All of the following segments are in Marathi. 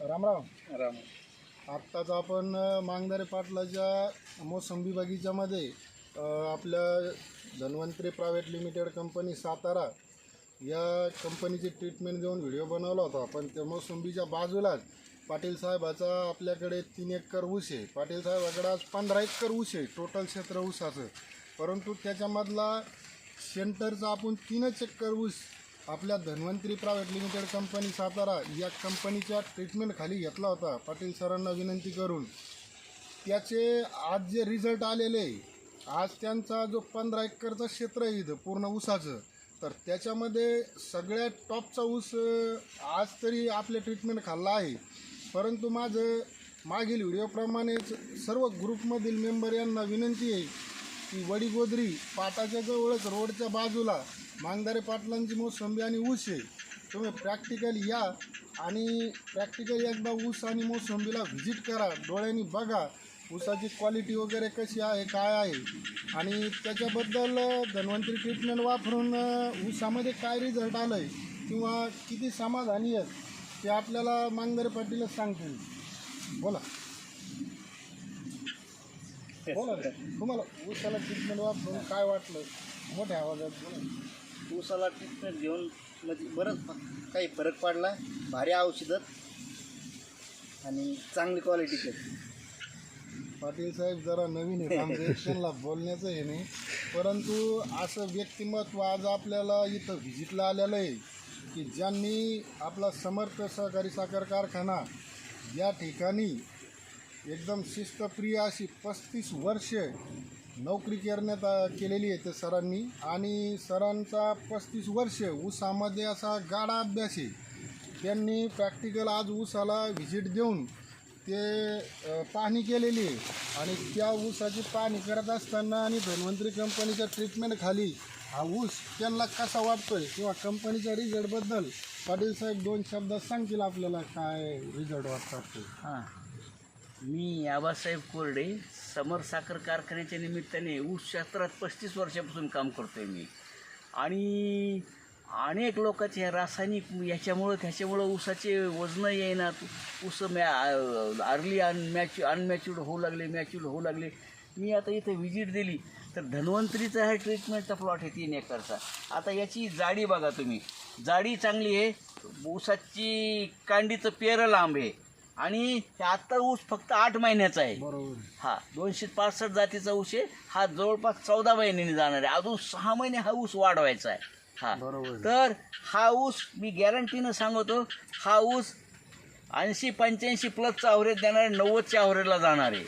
रामराम राम. आत्ताच आपण मांगदारे पाटलाच्या मोसंबी बगीच्यामध्ये आपल्या Dhanvantari private limited company Satara या कंपनीची ट्रीटमेंट देऊन व्हिडिओ बनवला होता. पण त्या मोसंबीच्या बाजूलाच पाटील साहेबाचा आपल्याकडे तीन एकर ऊस आहे. पाटील साहेबाकडे आज पंधरा एकर ऊस आहे टोटल क्षेत्र ऊसाचं. परंतु त्याच्यामधला सेंटरचा आपण तीनच एकर ऊस आपल्या Dhanvantari private limited company Satara या कंपनीच्या ट्रीटमेंटखाली घेतला होता. पाटील सरांना विनंती करून. त्याचे आज जे रिझल्ट आलेले आहे, आज त्यांचा जो पंधरा एकरचं क्षेत्र आहे इथं पूर्ण ऊसाचं तर त्याच्यामध्ये सगळ्यात टॉपचा ऊस आज तरी आपले ट्रीटमेंट खाल्ला आहे. परंतु माझं मागील व्हिडिओप्रमाणेच सर्व ग्रुपमधील मेंबर यांना विनंती आहे की वडीगोदरी पाटाच्या जवळच रोडच्या बाजूला मांगदारे पाटलांची मोसंबी आणि ऊस आहे. तुम्ही प्रॅक्टिकली या आणि प्रॅक्टिकली एकदा ऊस आणि मोसंबीला व्हिजिट करा. डोळ्यांनी बघा ऊसाची क्वालिटी वगैरे कशी आहे काय आहे. आणि त्याच्याबद्दल धन्वंतरी ट्रीटमेंट वापरून ऊसामध्ये काय रिझल्ट आलं आहे किंवा किती समाधानी आहेत ते आपल्याला मांगदारे पाटीलच सांगतील. बोला. बोला. तुम्हाला ऊसाला ट्रीटमेंट वापरून काय वाटलं? मोठ्या आवाजात बोला. ऊसाला ट्रीटमेंट घेऊन म्हणजे बरंच काही फरक पडला. भारी औषधं. आणि चांगली क्वालिटी केली पाटील साहेब जरा नवीन आहे बोलण्याचं हे नाही. परंतु असं व्यक्तिमत्व आज आपल्याला इथं व्हिजिटला आलेलं आहे की ज्यांनी आपला समर्थ सहकारी साखर कारखाना या ठिकाणी एकदम शिस्तप्रिय अशी पस्तीस वर्ष नोकरी करण्यात केलेली आहे त्या सरांनी. आणि सरांचा पस्तीस वर्ष ऊसामध्ये असा गाडा अभ्यास आहे. त्यांनी प्रॅक्टिकल आज ऊसाला व्हिजिट देऊन ते पाहणी केलेली आहे. आणि त्या ऊसाची पाहणी करत असताना आणि धन्वंतरी कंपनीच्या ट्रीटमेंटखाली हा ऊस त्यांना कसा वाटतो आहे किंवा कंपनीच्या रिझल्टबद्दल पाटील साहेब दोन शब्दात सांगतील आपल्याला काय रिझल्ट वाटतात ते. हां. मी आबासाहेब कोरडे समर साखर कारखान्याच्या निमित्ताने ऊस क्षेत्रात पस्तीस वर्षापासून काम करतोय मी. आणि अनेक लोकांचे रासायनिक याच्यामुळं त्याच्यामुळं ऊसाचे वजनं येईना. ऊस मॅ अर्ली अन मॅच्यु अनमॅच्युर्ड होऊ लागले मॅच्युर्ड होऊ लागले. मी आता इथे व्हिजिट दिली. तर धन्वंतरीचा हा ट्रीटमेंटचा प्लॉट आहे तीन एकरचा. आता याची जाडी बघा तुम्ही. जाडी चांगली आहे. ऊसाची कांडीचं पेरं लांब आहे. आणि हे आत्ता ऊस फक्त आठ महिन्याचा आहे. बरोबर. हा दोनशे पासष्ट जातीचा ऊस आहे. हा जवळपास चौदा महिन्यांनी जाणार आहे. अजून सहा महिने हा ऊस वाढवायचा आहे. हा. बरोबर. तर हा ऊस मी गॅरंटीनं सांगतो हा ऊस ऐंशी पंच्याऐंशी प्लसचा ॲव्हरेज देणार आहे नव्वदच्या ॲव्हरेजला जाणार आहे.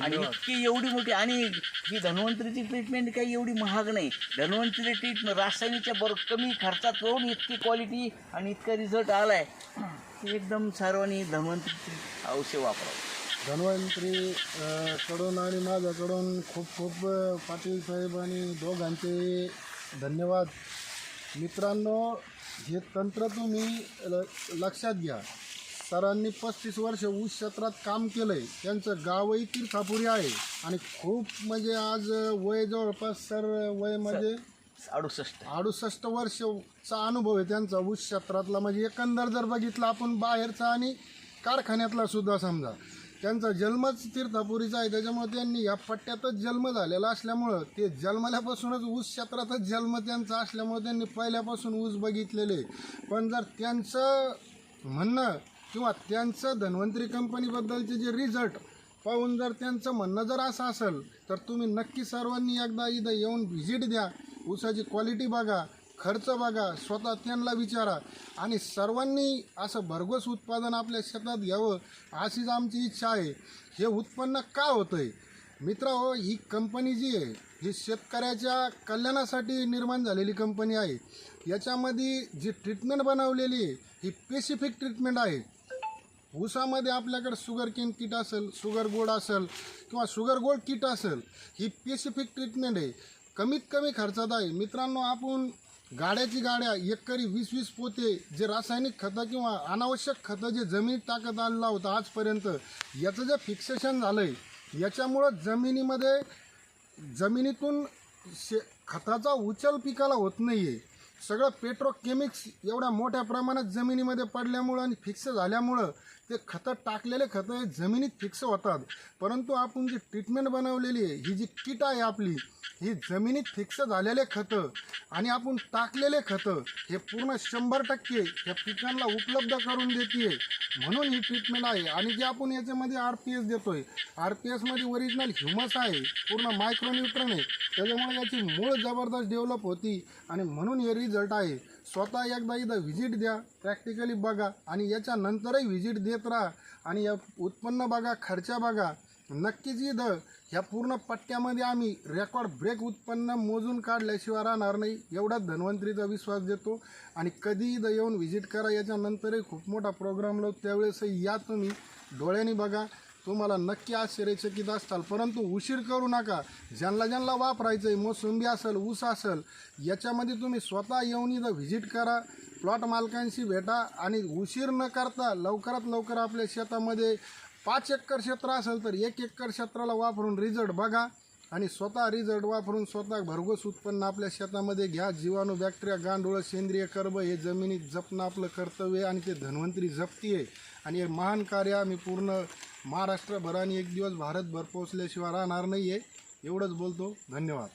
आणि इतकी एवढी मोठी आणि ही धन्वंतरीची ट्रीटमेंट काही एवढी महाग नाही. धन्वंतरी ट्रीटमेंट रासायनिकच्या बरोबर कमी खर्चात करून इतकी क्वालिटी आणि इतका रिझल्ट आला आहे एकदम सर्वांनी धन्वंतरी औषध वापरावं. धन्वंतरी कडून आणि माझ्याकडून खूप खूप पाटील साहेब आणि दोघांचे धन्यवाद. मित्रांनो हे तंत्र तुम्ही ल लक्षात घ्या. सरांनी पस्तीस वर्ष ऊस क्षेत्रात काम केलं आहे त्यांचं गावही तीर्थापुरी आहे. आणि खूप म्हणजे आज वय जवळपास सर वय म्हणजे अडुसष्ट. अडुसष्ट वर्षचा अनुभव आहे त्यांचा ऊस क्षेत्रातला. म्हणजे एकंदर जर बघितलं आपण बाहेरचा आणि कारखान्यातला सुद्धा समजा त्यांचा जन्मच तीर्थापुरीचा आहे. त्याच्यामुळे त्यांनी या पट्ट्यातच जन्म झालेला असल्यामुळं ते जन्मल्यापासूनच ऊस क्षेत्रातच जन्म त्यांचा असल्यामुळे त्यांनी पहिल्यापासून ऊस बघितलेले पण जर त्यांचं म्हणणं किंवा त्यांचं धन्वंतरी कंपनीबद्दलचे जे रिझल्ट पाहून जर त्यांचं म्हणणं जर असं असेल तर तुम्ही नक्की सर्वांनी एकदा इथं येऊन व्हिजिट द्या. ऊसाची क्वालिटी बघा खर्च बघा स्वतः त्यांना विचारा. आणि सर्वांनी असं भरघोस उत्पादन आपल्या शेतात घ्यावं अशीच आमची इच्छा आहे. हे उत्पन्न का होतं आहे मित्र हो ही कंपनी जी आहे ही शेतकऱ्याच्या कल्याणासाठी निर्माण झालेली कंपनी आहे. याच्यामध्ये जी ट्रीटमेंट बनवलेली आहे ही स्पेसिफिक ट्रीटमेंट आहे. ऊसामध्ये आपल्याकडे शुगर केन किट असेल शुगर गोड असेल किंवा शुगर गोल्ड किट असेल ही स्पेसिफिक ट्रीटमेंट आहे. कमीत कमी खर्चात आहे. मित्रांनो आपण गाड्याची गाड्या एकरी वीस वीस पोते जे रासायनिक खतं किंवा अनावश्यक खतं जे जमिनीत टाकत आलेलं होतं आजपर्यंत याचं जे फिक्सेशन झालं आहे याच्यामुळं जमिनीमध्ये जमिनीतून शे खताचा उचल पिकाला होत नाही आहे सगळं पेट्रोकेमिक्स एवढ्या मोठ्या प्रमाणात जमिनीमध्ये पडल्यामुळं आणि फिक्स झाल्यामुळं ते खतं टाकलेले खतं हे जमिनीत फिक्स होतात. परंतु आपण जी ट्रीटमेंट बनवलेली आहे ही जी किट आहे आपली ही जमिनीत फिक्स झालेले खतं आणि आपण टाकलेले खतं हे पूर्ण शंभर टक्के या पिकांना उपलब्ध करून देते म्हणून ही ट्रीटमेंट आहे. आणि जे आपण याच्यामध्ये आर पी एस देतो आहे आर पी एसमध्ये ओरिजिनल ह्युमस आहे पूर्ण मायक्रोन्यूट्रन आहे. त्याच्यामुळे याची मूळ जबरदस्त डेव्हलप होती आणि म्हणून हे रिझल्ट आहे. स्वतः एकदा इथं व्हिजिट द्या प्रॅक्टिकली बघा आणि याच्यानंतरही व्हिजिट देत राहा आणि या उत्पन्न बघा खर्चा बघा. नक्कीच इथं ह्या पूर्ण पट्ट्यामध्ये आम्ही रेकॉर्ड ब्रेक उत्पन्न मोजून काढल्याशिवाय राहणार नाही एवढा धन्वंतरीचा विश्वास देतो. आणि कधी इथं येऊन व्हिजिट करा याच्यानंतरही खूप मोठा प्रोग्राम लावू त्यावेळेसही या तुम्ही डोळ्यांनी बघा. तुम्हाला नक्की आश्चर्यचकित असताल. परंतु उशीर करू नका. ज्यांना ज्यांना वापरायचं आहे मोसंबी असेल ऊस असेल याच्यामध्ये तुम्ही स्वतः येऊन इथं व्हिजिट करा. प्लॉट मालकांशी भेटा आणि उशीर न करता लवकरात लवकर आपल्या शेतामध्ये पाच एकर क्षेत्र असेल तर एक एकर क्षेत्राला वापरून रिझल्ट बघा. आणि स्वतः रिझल्ट वापरून स्वतः भरघोस उत्पन्न आपल्या शेतामध्ये घ्या. जीवाणू बॅक्टेरिया गांडूळ सेंद्रिय कर्ब हे जमिनीत जपणं आपलं कर्तव्य आहे आणि ते धन्वंतरी जपती आहे. आणि हे महान कार्य आम्ही पूर्ण महाराष्ट्रभराने एक दिवस भारतभर पोचल्याशिवाय राहणार नाही आहे एवढंच बोलतो. धन्यवाद.